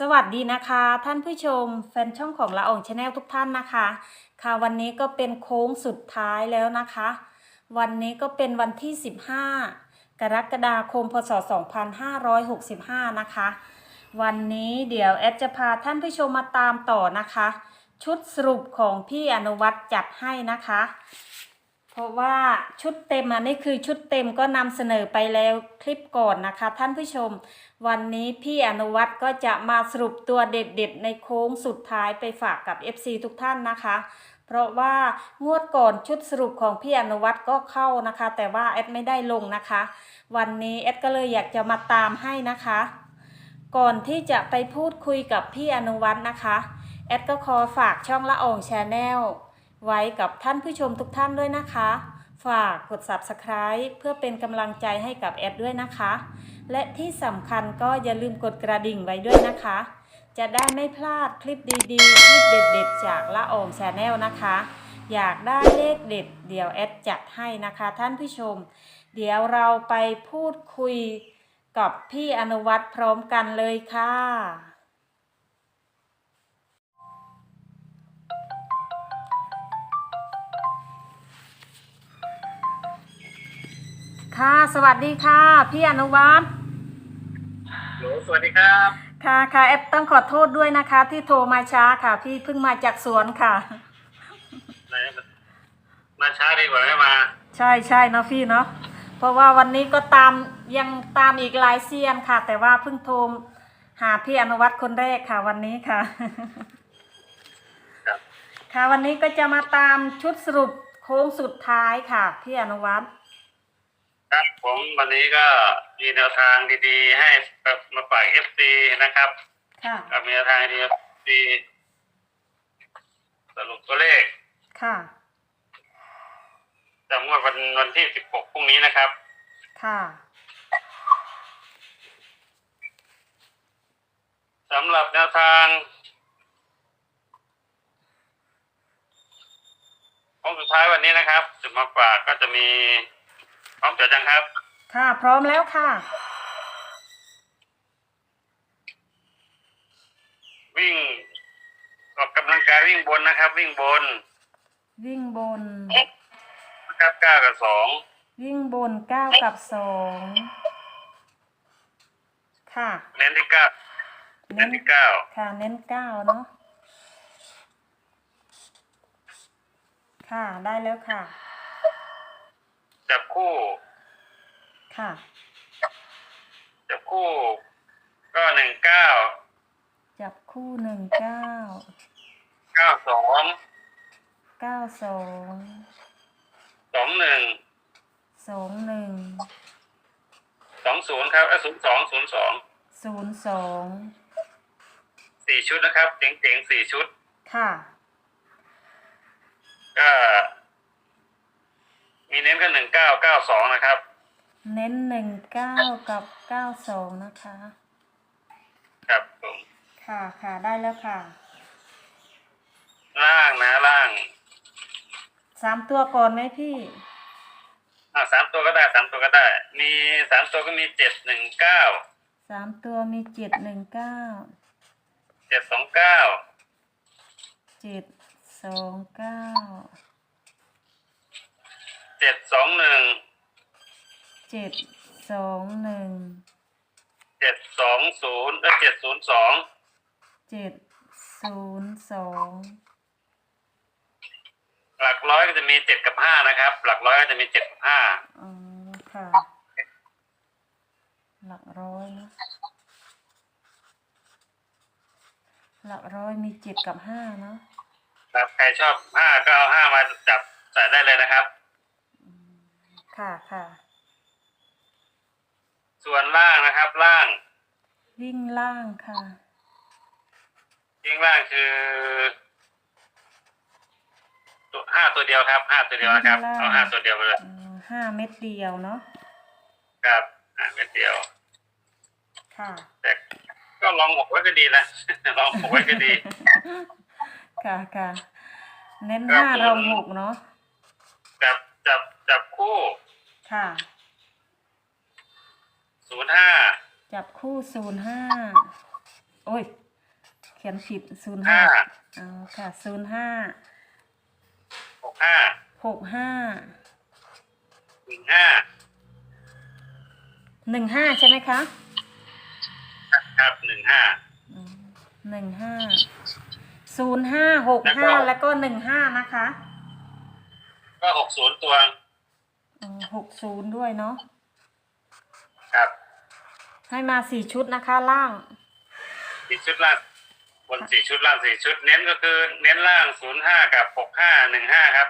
สวัสดีนะคะ ท่านผู้ชมแฟนช่องของละอองชาแนลทุกท่านนะคะ ค่ะวันนี้ก็เป็นโค้งสุดท้ายแล้วนะคะ วันนี้ก็เป็นวันที่ 15 กรกฎาคมพศ 2565 นะคะ วันนี้เดี๋ยวแอดจะพาท่านผู้ชมมาตามต่อนะคะ ชุดสรุปของพี่อนุวัตรจัดให้นะคะ เพราะว่าชุดเต็มอันนี้คือชุดเต็มก็นำเสนอไปแล้วคลิปก่อนนะคะ ท่านผู้ชม วันนี้พี่อนุวัตรก็จะมาสรุปตัวเด็ดๆ ในโค้งสุดท้ายไปฝากกับ FC ทุกท่านนะคะ เพราะว่างวดก่อนชุดสรุปของพี่อนุวัตรก็เข้านะคะ แต่ว่าแอดไม่ได้ลงนะคะ วันนี้แอดก็เลยอยากจะมาตามให้นะคะ ก่อนที่จะไปพูดคุยกับพี่อนุวัตรนะคะแอดก็ขอฝากช่องละอองชนแนล ไว้กับท่านผู้ชมทุกท่านด้วยนะคะ ฝากกด subscribe เพื่อเป็นกำลังใจให้กับแอดด้วยนะคะ และที่สำคัญก็อย่าลืมกดกระดิ่งไว้ด้วยนะคะ จะได้ไม่พลาดคลิปดีๆ คลิปเด็ดๆ จากละอองแชนแนลนะคะ อยากได้เลขเด็ด เดี๋ยวแอดจัดให้นะคะท่านผู้ชม เดี๋ยวเราไปพูดคุยกับพี่อนุวัตรพร้อมกันเลยค่ะ ค่ะ สวัสดีค่ะ พี่อนุวัตรหนูสวัสดีครับ ค่ะค่ะแอปต้องขอโทษด้วยนะคะ ที่โทรมาช้าค่ะ พี่เพิ่งมาจากสวนค่ะไหนมาช้าดีกว่าไม่มา ใช่ใช่เนาะพี่เนาะเพราะว่าวันนี้ก็ตามยังตามอีกหลายเซียนค่ะ แต่ว่าเพิ่งโทรหาพี่อนุวัตรคนแรกค่ะ วันนี้ค่ะครับค่ะวันนี้ก็จะมาตามชุดสรุปโค้งสุดท้ายค่ะ พี่อนุวัตร ครับผมวันนี้ก็มีแนวทางดีๆ ให้มาฝากเอฟซีนะครับค่ะกับมีแนวทางดีดีสรุปตัวเลขค่ะจำงวดวันวันที่สิบหกพรุ่งนี้นะครับ ค่ะสำหรับแนวทางของสุดท้ายวันนี้นะครับจะมาฝากก็จะมี พร้อมจดจังครับ ค่ะ พร้อมแล้วค่ะ วิ่งออกกำลังกายวิ่งบนนะครับ วิ่งบนวิ่งบน นะครับเก้ากับสองวิ่งบนเก้ากับสองค่ะ เน้นที่เก้าเน้นที่เก้าค่ะ เน้นเก้าเนาะค่ะ ได้แล้วค่ะ จับคู่ ค่ะ จับคู่ ก็หนึ่งเก้าจับคู่หนึ่งเก้าเก้าสองเก้าสองสองหนึ่งสองหนึ่งสองศูนย์ครับศูนย์สองศูนย์สองศูนย์สองสี่ชุดนะครับเจ๋งๆสี่ชุด ค่ะก็ มีเน้นก็หนึ่งเก้าเก้าสองนะครับ เน้นหนึ่งเก้ากับเก้าสองนะคะ ครับผมค่ะค่ะได้แล้วค่ะ ล่างนะล่างสามตัวก่อนไหมพี่ อ่าสามตัวก็ได้สามตัวก็ได้ มีสามตัวก็มีเจ็ดหนึ่งเก้าสามตัวมีเจ็ดหนึ่งเก้าเจ็ดสองเก้าเจ็ดสองเก้าเจ็ดสองหนึ่งเจ็ดสองหนึ่งเจ็ดสองศูนย์และเจ็ดศูนย์สองเจ็ดศูนย์สองหลักร้อยก็จะมีเจ็ดกับห้านะครับ หลักร้อยก็จะมีเจ็ดกับห้าอ๋อค่ะ หลักร้อยนะหลักร้อยมีเจ็ดกับห้าเนาะครับใครชอบห้าก็เอาห้ามาจับใส่ได้เลยนะครับ ค่ะค่ะ ส่วนล่างนะครับ ล่างวิ่งล่างค่ะ ยิ่งล่างคือตัวห้าตัวเดียวครับห้าตัวเดียวนะครับวิ่งล่าง เอาห้าตัวเดียวไปเลยอืมห้าเม็ดเดียวเนาะครับอ่าเม็ดเดียว ค่ะ แต่ก็ลองหกไว้ก็ดีนะ ลองหกไว้ก็ดี ค่ะค่ะเน้นครัห้าบผมเราหกเนาะจับจับจับคู่ ค่ะ ศูนย์ห้าจับคู่ศูนย์ห้าโอ้ยขียนผิดศูนย์ห้าห้าอ๋อค่ะศูนย์ห้าหกห้าหกห้าหนึ่งห้าหนึ่งห้าใช่ไหมคะครับหนึ่งห้าอืมหนึ่งห้าศูนย์ห้าหกห้าแล้วก็หนึ่งห้านะคะ ก็หกศูนย์ตัวอ๋อ หกศูนย์ด้วยเนาะครับให้มาสี่ชุดนะคะ ล่างสี่ชุดล่างบนสี่ชุดล่างสี่ชุด เน้นก็คือเน้นล่างศูนย์ห้ากับหกห้าหนึ่งห้าครับ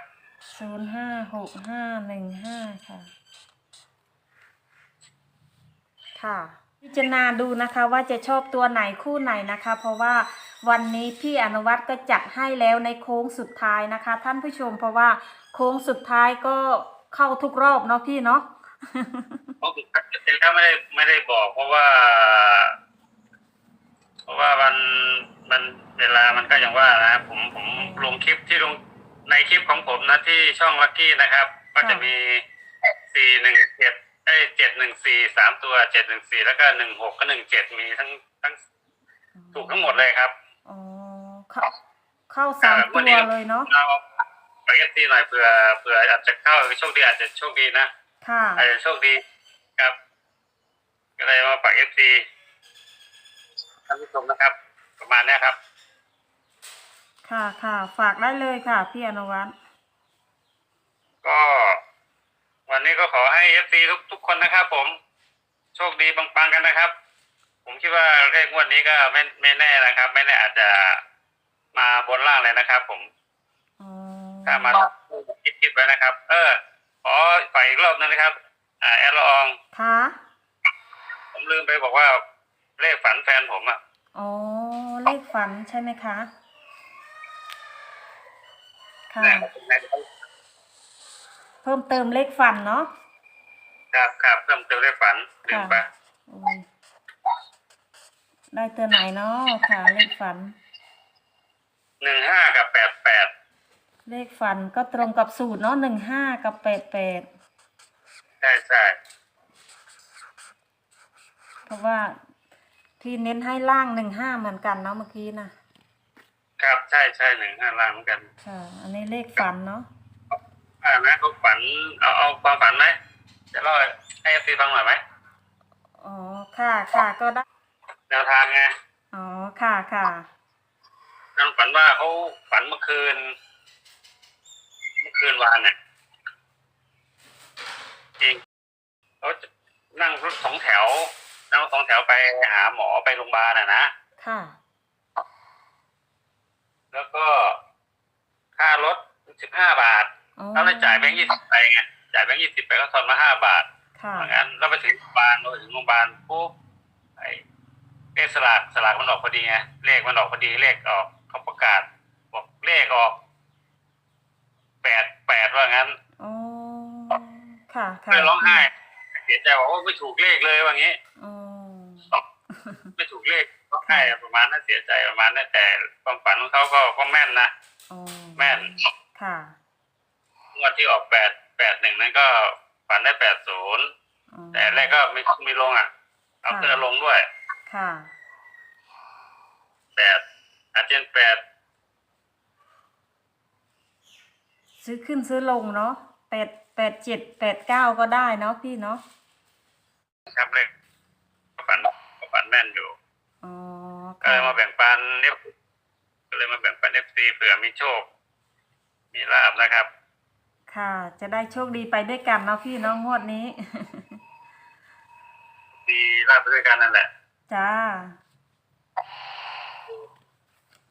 ศูนย์ห้าหกห้าหนึ่งห้าค่ะ ค่ะพิจารณาดูนะคะว่าจะชอบตัวไหนคู่ไหนนะคะ เพราะว่าวันนี้พี่อนุวัตก็จัดให้แล้วในโค้งสุดท้ายนะคะ ท่านผู้ชมเพราะว่าโค้งสุดท้ายก็ เข้าทุกรอบเนาะพี่เนาะเพราะผมจริงๆแล้วไม่ได้ไม่ได้บอกเพราะว่า เพราะว่ามันมันเวลามันก็อย่างว่านะผมผมลงคลิปที่ลงในคลิปของผมนะที่ช่องลักกี้นะครับ ก็จะมีสี่หนึ่งเจ็ดไอ้เจ็ดหนึ่งสี่สามตัวเจ็ดหนึ่งสี่แล้วก็หนึ่งหกก็หนึ่งเจ็ดมีทั้งทั้งถูกทั้งหมดเลยครับอ๋อเข้าเข้าสามตัวเลยเนาะเอา ไปเอฟซีหน่อยเผื่อเผื่ออาจจะเข้าโชคดีอาจจะโชคดีนะค่ะ อาจจะโชคดีครับ ก็เลยมาฝากเอฟซีท่านผู้ชมนะครับ ประมาณเนี้ยครับ ค่ะค่ะ ฝากได้เลยค่ะ พี่อนุวัตก็ วันนี้ก็ขอให้เอฟซีทุกทุกคนนะครับ ผม โชคดีปังๆกันนะครับ ผมคิดว่าเลขงวดนี้ก็ไม่ไม่แน่นะครับ ไม่แน่อาจจะมาบนล่างเลยนะครับ ผมอ๋อ ถ้ามาคิดคิดไว้นะครับ เออ ขอฝ่ายอีกรอบนึงนะครับ อ่าแอดละอองค่ะผมลืมไปบอกว่าเลขฝันแฟนผมอะอ๋อเลขฝันใช่ไหมคะค่ะเพิ่มเติมเลขฝันเนาะครับครับเพิ่มเติมเลขฝันลืมไปอุ้ยได้ตัวไหนเนาะค่ะเลขฝันหนึ่งห้ากับแปดแปด เลขฝันก็ตรงกับสูตรเนาะหนึ่งห้ากับแปดแปดใช่ใช่เพราะว่าพี่เน้นให้ล่างหนึ่งห้าเหมือนกันเนาะเมื่อกี้นะครับใช่ใช่หนึ่งห้าล่างเหมือนกันค่ะอันนี้เลขฝันเนาะอ่านะเขาฝันเอาเอาความฝันไหมจะเล่าให้ซีฟังหน่อยไหมอ๋อค่ะค่ะก็ได้แนวทางไงอ๋อค่ะค่ะนางฝันว่าเขาฝันเมื่อคืนเมื่อ คืนวานเนี่ยจริงเขาจะนั่งรถสองแถว นั่งรถสองแถวไปหาหมอไปโรงพยาบาลอะนะค่ะ แล้วก็ค่ารถสิบห้าบาทอ๋อแล้วเลยจ่ายแบงค์ยี่สิบไปไงจ่ายแบงค์ยี่สิบไปก็ทอนมาห้าบาทค่ะเพราะงั้นเราไปถึงโรงพยาบาลเราไปถึงโรงพยาบาลปุ๊บไอ้เลขสลากสลากมันออกพอดีไงเลขมันออกพอดีเลขออกเขาประกาศบอกเลขออก แปดแปดว่างั้นอ๋อค่ะค่ะเลยร้องไห้เสียใจบอกว่าไม่ถูกเลขเลยว่างี้อ๋อไม่ถูกเลขร้องไห้ประมาณนั้นเสียใจประมาณนั้นแต่ความฝันของเขาก็ก็แม่นนะอ๋อแม่นค่ะงวดที่ออกแปดแปดหนึ่งนั้นก็ฝันได้แปดศูนย์อ๋อแต่แรกก็ไม่ไม่ลงอะ เอาขึ้นเอาลงด้วย ค่ะแปดอาจจะแปด ซื้อขึ้นซื้อลงเนาะแปดแปดเจ็ดแปดเก้าก็ได้เนาะพี่เนาะครับเลขก็ฝันก็ฝันแม่นอยู่อ๋อก็เลยมาแบ่งปันเอฟก็เลยมาแบ่งปันเอฟซีเผื่อมีโชค มีลาบนะครับ ค่ะ จะได้โชคดีไปด้วยกันเนาะพี่เนาะงวดนี้มีลาบไปด้วยกันนั่นแหละ จ้า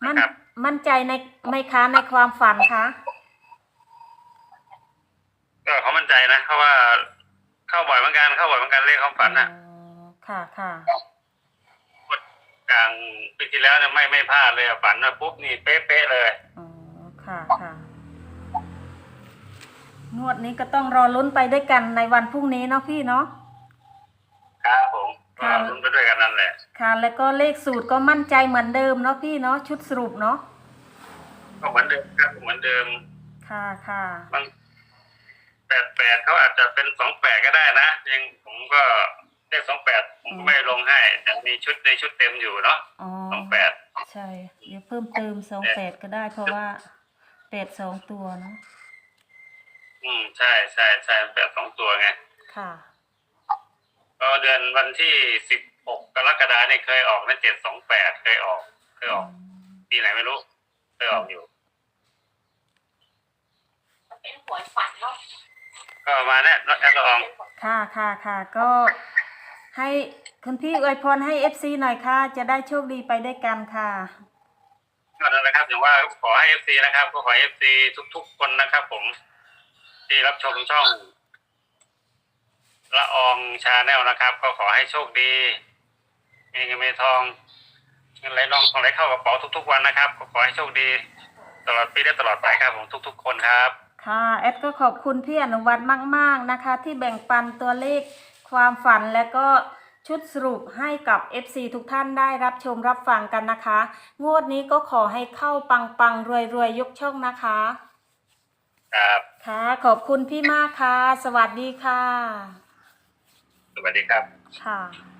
มั่นครับมั่นใจในไหมคะในความฝันคะ ก็เขามั่ นใจนะเพราะว่าเข้าบ่อยเหมือนกันเข้าบ่อยเหมือนกันเลขความฝันนะอ๋อค่ะค่ะกลางปีที่แล้วเนี่ยไม่ไม่พลาดเลยอะฝันว่าปุ๊บนี่เป๊ะๆเลยอ๋อค่ะค่ะงวดนี้ก็ต้องรอลุ้นไปด้วยกันในวันพรุ่งนี้เนาะพี่เนาะครับผมก็ครับลุ้นไปด้วยกันนั่นแหละ ค่ะ แล้วก็เลขสูตรก็มั่นใจเหมือนเดิมเนาะพี่เนาะชุดสรุปเนาะก็เหมือนเดิมครับเหมือนเดิม ค่ะค่ะบางแป ดแปดเขาอาจจะเป็นสองแปดก็ได้นะยังผมก็เลขสองแปดผมก็ไม่ลงให้แต่มีชุดในชุดเต็มอยู่เนาะอ๋อสองแปดใช่ เดี๋ยวเพิ่มเติมสองแปดก็ได้ เพราะว่าแปดสองตัวเนาะอืมใช่ใช่ใช่แปดสองตัวไงค่ะ ก็เดือนวันที่สิบหกกรกฎาเนี่ยเคยออกนะเจ็ดสองแปดเคยออก เคยออกปีไหนไม่รู้เคยออกอยู่เป็นหวยฝันเนาะ ก็มาเนี่ยแอดละอองค่ะค่ะค่ะก็ให้คุณพี่อวยพรให้เอฟซีหน่อยค่ะ จะได้โชคดีไปด้วยกันค่ะก็นั่นแหละครับอย่างว่าขอให้เอฟซีนะครับ ก็ขอเอฟซีทุก ๆ คนนะครับ ผม ที่รับชมช่องละอองชาแนลนะครับ ก็ขอให้โชคดี มีเงินมีทองเงินไหลนองทองไหลเข้ากระเป๋าทุก ๆ วันนะครับ ก็ขอให้โชคดี ตลอดปีและตลอดไปครับผมทุก ๆ คนครับ ค่ะแอดก็ขอบคุณพี่อนุวัฒน์มาก ๆนะคะ ที่แบ่งปันตัวเลขความฝันและก็ชุดสรุปให้กับ FC ทุกท่านได้รับชมรับฟังกันนะคะ งวดนี้ก็ขอให้เข้าปังปังรวยรวยๆยกช่องนะคะ ครับ ค่ะ ขอบคุณพี่มากค่ะ สวัสดีค่ะ สวัสดีครับ ค่ะ